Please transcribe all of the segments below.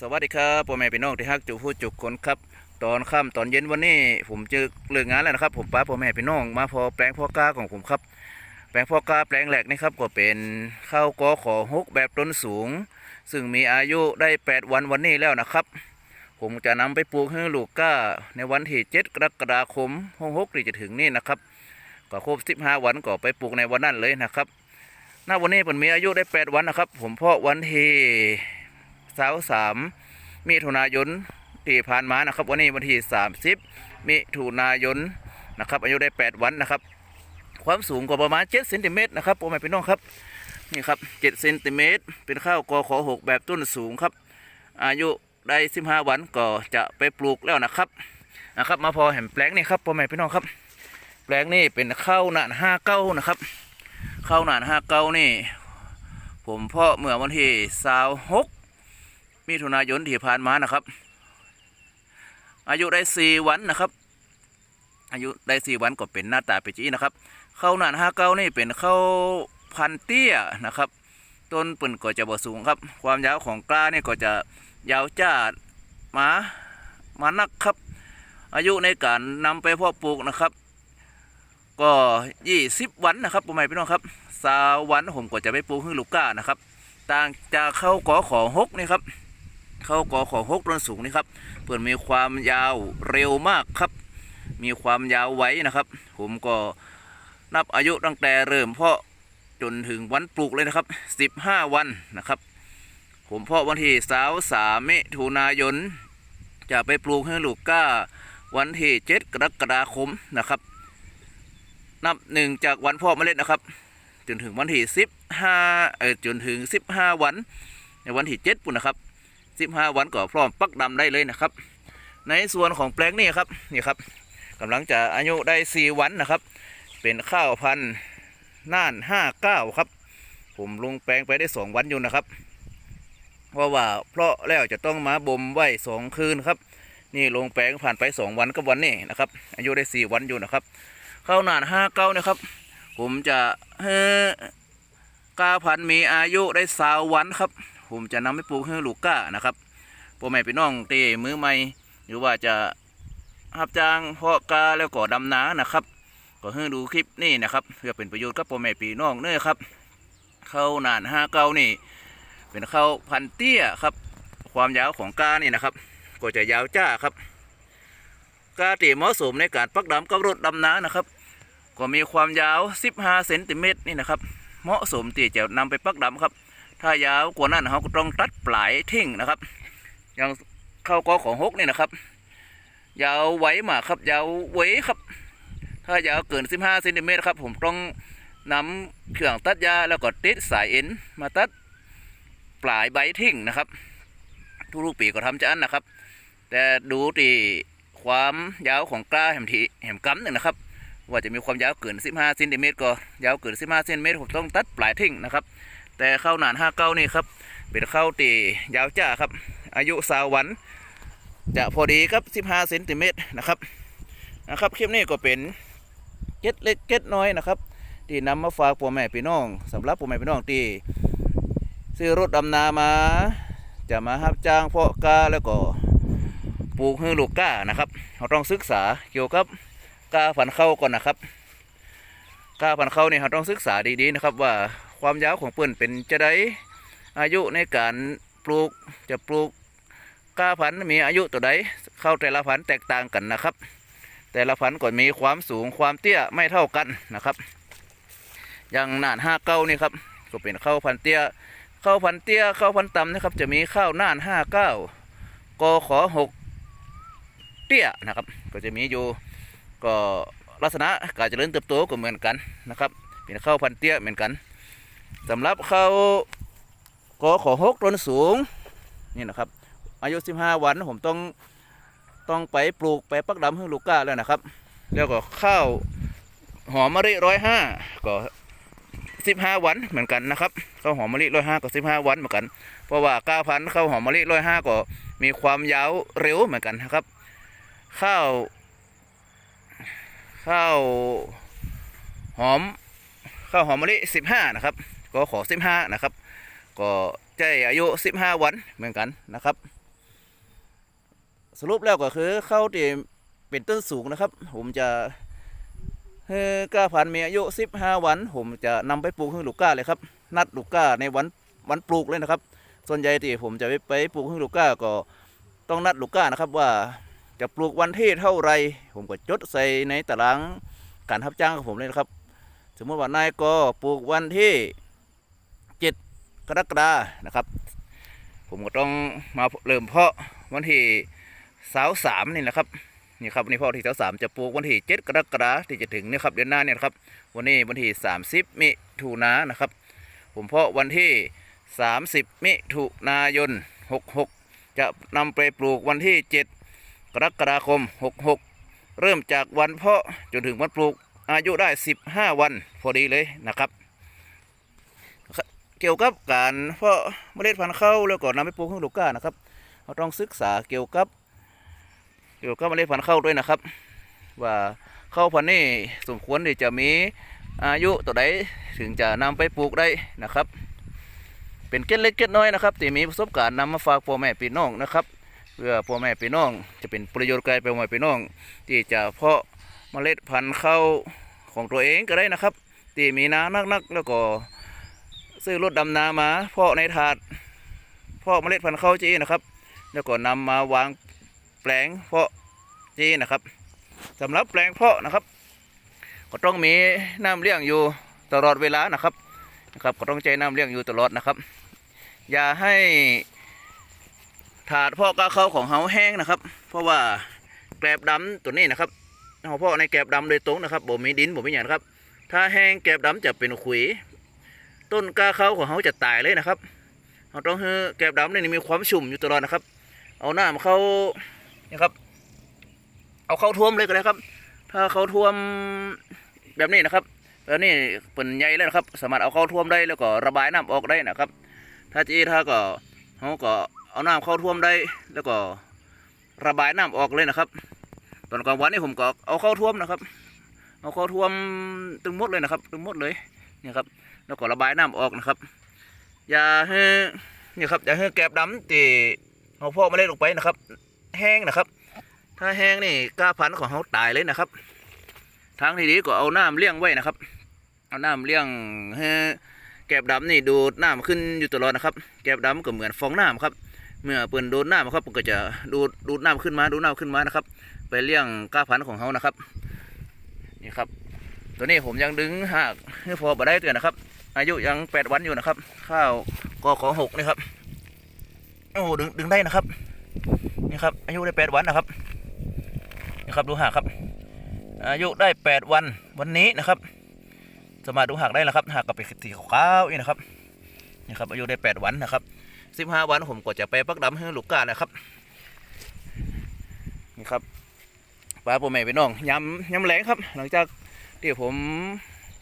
สวัสดีครับพ่อแม่พี่น้องที่ฮักจูผู้จุกคนครับ ตอนค่ำตอนเย็นวันนี้ผมเจอเลิกงานแล้วนะครับ ผมป้าพ่อแม่พี่น้องมาพอแปลงพ่อกล้าของผมครับ แปลงพ่อกล้าแปลงแหลกนี่ครับก็เป็นข้าวกอขอฮกแบบต้นสูง ซึ่งมีอายุได้ 8 วันวันนี้แล้วนะครับ ผมจะนำไปปลูกให้ลูกก้าในวันที่7กรกฎาคมห้องฮกที่จะถึงนี่นะครับ ก็ครบ15 วันก็ไปปลูกในวันนั้นเลยนะครับหน้าวันนี้ผมมีอายุได้ 8 วันนะครับ ผมเพาะวันที่ สาวสามมิถุนายนที่ผ่านมานะครับ วันนี้วันที่ 30 มิถุนายนนะครับ อายุได้ 8 วันนะครับ ความสูงก็ประมาณ7เซนติเมตรนะครับพ่อแม่พี่น้องครับนี่ครับ7เซนติเมตรเป็นข้าวกอขอหกแบบต้นสูงครับ อายุได้ 15 วันก็จะไปปลูกแล้วนะครับนะครับ มาพอแห่มแปลงนี่ครับพ่อแม่พี่น้องครับ แปลงนี่เป็นข้าวหนานห้าเก้านะครับข้าวหนานห้าเก้านี่ ผมเพาะเมื่อวันที่สาวหก มิถุนายนที่ผ่านมานะครับ อายุได้สี่วันนะครับ อายุได้สี่วันก็เป็นหน้าตาเป็นจีนะครับ เข้าหนานห้าเก้านี่เป็นเข้าพันเตี้ยนะครับ ต้นปืนก็จะบ่สูงครับ ความยาวของกล้านี่ก็จะยาวจ้ามามานักครับ อายุในการนำไปเพาะปลูกนะครับ ก็ยี่สิบวันนะครับพ่อแม่พี่น้องครับสาววันผมก็จะไปปลูกให้ลูกก้านะครับ ต่างจากเข้ากอขอหกนี่ครับ เขากอขอหกต้นสูงนี่ครับเพื่อนมีความยาวเร็วมากครับ มีความยาวไว้นะครับ ผมก็นับอายุตั้งแต่เริ่มเพาะจนถึงวันปลูกเลยนะครับสิบห้าวันนะครับ ผมเพาะวันที่สาวสามมิถุนายน จะไปปลูกให้ลูกก้า วันที่เจ็ดกรกฎาคมนะครับ นับหนึ่งจากวันเพาะเมล็ดนะครับ จนถึงวันที่สิบห้าเออจนถึงสิบห้าวัน ในวันที่เจ็ดปุ่นนะครับ สิบห้าวันก็พร้อมปักดำได้เลยนะครับ ในส่วนของแปลงนี่ครับนี่ครับกำลังจะอายุได้สี่วันนะครับ เป็นข้าวพันธุ์น่านห้าเก้าครับ ผมลงแปลงไปได้สองวันอยู่นะครับเพราะว่าเพราะแล้วจะต้องมาบ่มไว้สองคืนครับ นี่ลงแปลงผ่านไปสองวันกับวันนี้นะครับ อายุได้สี่วันอยู่นะครับข้าวหนานห้าเก้านะครับ ผมจะให้ก้าพันธุ์มีอายุได้สาววันครับ ผมจะนำไปปลูกให้ลูกก้านะครับพ่อแม่พี่น้องเตมือใหม่หรือว่าจะรับจ้างเพาะกาแล้วก็ดำนานะครับ ก็ให้ดูคลิปนี่นะครับ เพื่อเป็นประโยชน์กับพ่อแม่พี่น้องเน้อครับเข้าหนานห้าเก้านี่ เป็นเข้าพันเตี้ยครับ ความยาวของกานี่นะครับ ก็จะยาวจ้าครับกาตีเหมาะสมในการปักดำกับรถดำน้านะครับ ก็มีความยาว 15เซนติเมตรนี่นะครับ เหมาะสมที่จะนำไปปักดำครับ ถ้ายาวกว่านั้นเราก็ต้องตัดปลายทิ้งนะครับ อย่างเข้ากอของฮกนี่นะครับ ยาวไว้มาครับ ยาวไว้ครับ ถ้ายาวเกิน 15เซนติเมตรครับ ผมต้องนำเครื่องตัดหญ้าแล้วก็ติดสายเอ็นมาตัดปลายใบทิ้งนะครับทุกๆปีก็ทำจะอันนะครับ แต่ดูที่ความยาวของกล้าแหมทีแหมกำหนึ่งนะครับ ว่าจะมีความยาวเกิน 15เซนติเมตรก็ยาวเกิน 15เซนติเมตรผมต้องตัดปลายทิ้งนะครับ แต่ข้าวหนาน5เก้านี่ครับ เป็นข้าวตียาวจ้าครับ อายุสาววันจะพอดีครับ15เซนติเมตรนะครับนะครับคลิปนี้ก็เป็นเก็ดเล็กเก็ดน้อยนะครับ ที่นำมาฝากพ่อแม่พี่น้องสำหรับพ่อแม่พี่น้องที่ซื้อรถดำนามา จะมารับจ้างเพาะกาแล้วก็ปลูกให้ลูกก้านะครับเราต้องศึกษาเกี่ยวกับกาพันเข้าก่อนนะครับ กาพันเข้านี่เราต้องศึกษาดีๆนะครับว่าความยาวของปืนเป็นจะได้อายุในการปลูกจะปลูกกาพันมีอายุตัวใดเข้าแต่ละพันแตกต่างกันนะครับ แต่ละพันก็มีความสูงความเตี้ยไม่เท่ากันนะครับ อย่างนานห้าเก้านี่ครับก็เป็นข้าวพันเตี้ยข้าวพันเตี้ยข้าวพันต่ำนะครับ จะมีข้าวน่านห้าเก้ากขอหกเตี้ยนะครับ ก็จะมีอยู่ก็ ลักษณะการเจริญเติบโตก็เหมือนกันนะครับ เป็นข้าวพันเตี้ยเหมือนกันสำหรับข้าวกอขอหกต้นสูงนี่นะครับ อายุ 15 วันผมต้องต้องไปปลูกไปปักดำให้ลูกก้าแล้วนะครับ แล้วก็ข้าวหอมมะลิร้อยห้าก็สิบห้าวันเหมือนกันนะครับข้าวหอมมะลิร้อยห้าก็สิบห้าวันเหมือนกัน เพราะว่าก้าพันข้าวหอมมะลิร้อยห้าก็มีความยาวเร็วเหมือนกันนะครับ ข้าว ข้าวหอมข้าวหอมมะลิสิบห้านะครับ ก็ขอสิบห้านะครับ ก็ใจอายุสิบห้าวันเหมือนกันนะครับ สรุปแล้วก็คือข้าวที่เป็นต้นสูงนะครับ ผมจะเฮ้ก้าพันมีอายุ15วัน ผมจะนำไปปลูกให้ลูกก้าเลยครับ นัดลูกก้าในวันวันปลูกเลยนะครับ ส่วนใหญ่ที่ผมจะไปปลูกให้ลูกก้าก็ต้องนัดลูกก้านะครับว่า จะปลูกวันที่เท่าไร ผมก็จดใส่ในตารางการทับจ้างของผมเลยนะครับ สมมติว่านายก็ปลูกวันที่ 7 กรกฎานะครับ ผมก็ต้องมาเริ่มเพาะวันที่สาวสามนี่แหละครับนี่ครับนี่เพาะที่สาวสามจะปลูกวันที่7กรกฎาที่จะถึงนี่ครับเดือนหน้าเนี่ยนะครับ วันนี้วันที่30มิถุนายนนะครับ ผมเพาะวันที่30มิถุนายน66จะนำไปปลูกวันที่7 กรกฎาคม 66 เริ่มจากวันเพาะจนถึงวันปลูกอายุได้ 15 วันพอดีเลยนะครับ เกี่ยวกับการเพาะเมล็ดพันธุ์ข้าวแล้วก็นำไปปลูกให้ลูกก้านะครับเราต้องศึกษาเกี่ยวกับ เกี่ยวกับเมล็ดพันธุ์ข้าวด้วยนะครับ ว่าข้าวพันธุ์นี้สมควรที่จะมีอายุตัวใดถึงจะนำไปปลูกได้นะครับ เป็นเก็ดเล็กเก็ดน้อยนะครับที่มีประสบการณ์นำมาฝากพ่อแม่พี่น้องนะครับ เพื่อพ่อแม่พี่น้อง จะเป็นประโยชน์แก่พ่อแม่พี่น้อง ที่จะเพาะเมล็ดพันธุ์ข้าวของตัวเองก็ได้นะครับ ที่มีน้ำนักๆแล้วก็ซื้อรถดำนามา เพาะในถาด เพาะเมล็ดพันธุ์ข้าวจีนะครับ แล้วก็นำมาวางแปลงเพาะจีนะครับสำหรับแปลงเพาะนะครับ ก็ต้องมีน้ำเลี้ยงอยู่ตลอดเวลานะครับนะครับ ก็ต้องใจน้ำเลี้ยงอยู่ตลอดนะครับ อย่าให้ ถาดพาะกาข้าของเฮาแห้งนะครับ เพราะว่าแกลบดำตัวนี้นะครับเฮาพาะในแกลบดำโดยตรงนะครับบ่มีดินบ่มีอย่างนะครับ ถ้าแห้งแกลบดำจะเป็นขุย ต้นก้าเข้าของเขาจะตายเลยนะครับเราต้องให้แกลบดำเนี่มีความชุ่มอยู่ตลอดนะครับ เอาหน้ามาเข้านี่ครับ เอาเข้าท่วมเลยก็ได้ครับ ถ้าเข้าท่วมแบบนี้นะครับแบบนี้เป็นใหญ่แล้วนะครับ สามารถเอาเข้าท่วมได้แล้วก็ระบายน้ำออกได้นะครับ ถ้าจีถ้าก็เขาก็ เอาน้ำเข้าท่วมได้ แล้วก็ระบายน้ำออกเลยนะครับ ตอนกลางวันนี่ผมก็เอาเข้าท่วมนะครับ เอาเข้าท่วมตึงมดเลยนะครับ ตึงมดเลยเนี่ยครับ แล้วก็ระบายน้ำออกนะครับ อย่าให้นี่ครับอย่าให้แกบดำตีเอาพ่อมาเล่นลงไปนะครับ แห้งนะครับ ถ้าแห้งนี่กล้าพันธุ์ของเขาตายเลยนะครับ ทางที่ดีก็เอาน้ำเลี้ยงไว้นะครับ เอาน้ำเลี้ยงให้แกบดำนี่ดูดน้ำขึ้นอยู่ตลอดนะครับ แกบดำก็เหมือนฟองน้ำครับ เมื่อเปิ่นโดนน้ำครับมันก็จะดูดดูดน้ำขึ้นมาดูดน้ำขึ้นมานะครับ ไปเลี้ยงก้าพันของเขานะครับนี่ครับ ตัวนี้ผมยังดึงหากให้พอบ่ได้เตือนนะครับ อายุยังแปดวันอยู่นะครับ ข้าวกอขอหกนี่ครับโอ้ดึงดึงได้นะครับนี่ครับอายุได้แปดวันนะครับนี่ครับดูหากครับ อายุได้แปดวันวันนี้นะครับสามารถดูหากได้แล้วครับหากกับเป็นสีขาวๆนี่นะครับนี่ครับอายุได้แปดวันนะครับ สิบห้าวันผมก็จะไปปักดำให้ลูกกานะครับ นี่ครับปลาปรแม่ไปน้องย้ำย้ำแหลงครับ หลังจากที่ผม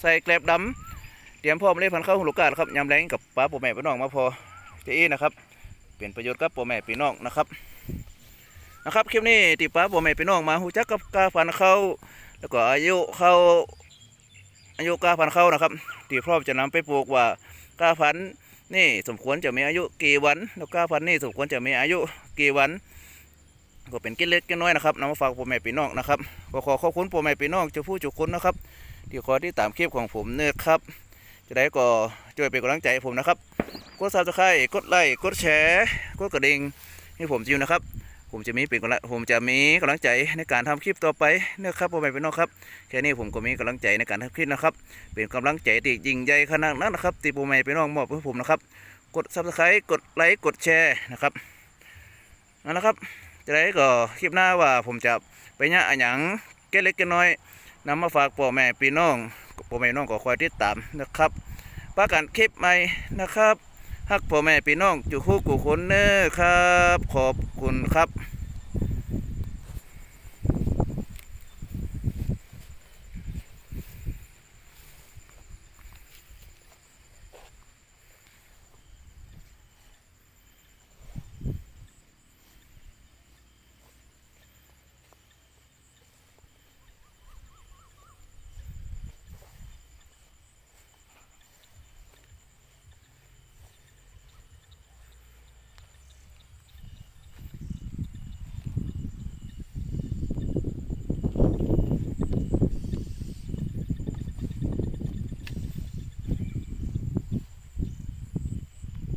ใส่แกลบดำเตรียมพร้อมเลยพันเข้าลูกกาครับย้ำแรงกับปลาปูแม่พี่น้องมาพอเจะอีนะครับเป็นประโยชน์กับปูแม่พี่น้องนะครับนะครับคลิปนี้ที่ปลาปูแม่พี่น้องมาหูจักกับกาพันเข้าแล้วก็อายุเข้าอายุกาพันเข้านะครับที่พร้อมจะนำไปปลูกว่ากาพัน นี่สมควรจะมีอายุกี่วัน แล้วก็พันนี่สมควรจะมีอายุกี่วัน ก็เป็นกินเล็กกินน้อยนะครับนำมาฝากพ่อแม่พี่น้องนะครับก็ขอขอบคุณพ่อแม่พี่น้องเจ้าผู้จุกคนนะครับที่ขอที่ตามคลิปของผมเนี่ยครับจะได้ก็ช่วยเป็นกำลังใจให้ผมนะครับ กดซับสไครต์กดไลค์กดแชร์ กดกระดิ่งให้ผมจิวนะครับ ผมจะมีเป็นกำลังผมจะมีกำลังใจในการทำคลิปต่อไปนะครับพ่อแม่พี่น้องครับแค่นี้ผมก็มีกำลังใจในการทำคลิปนะครับ เป็นกำลังใจที่ยิ่งใหญ่ขนาดนั้นนะครับที่พ่อแม่พี่น้องมอบให้ผมนะครับ กดซับสไครต์กดไลค์กดแชร์นะครับนั่นแหละครับจะได้ก็คลิปหน้าว่าผมจะไปเนี่ยอะหยังเก็ดเล็กเก็ดน้อยนำมาฝากพ่อแม่พี่น้องพ่อแม่พี่น้องก็คอยติดตามนะครับประกันคลิปใหม่นะครับ ฮักพ่อแม่พี่น้องจุคู่กูคนเนอครับ ขอบคุณครับ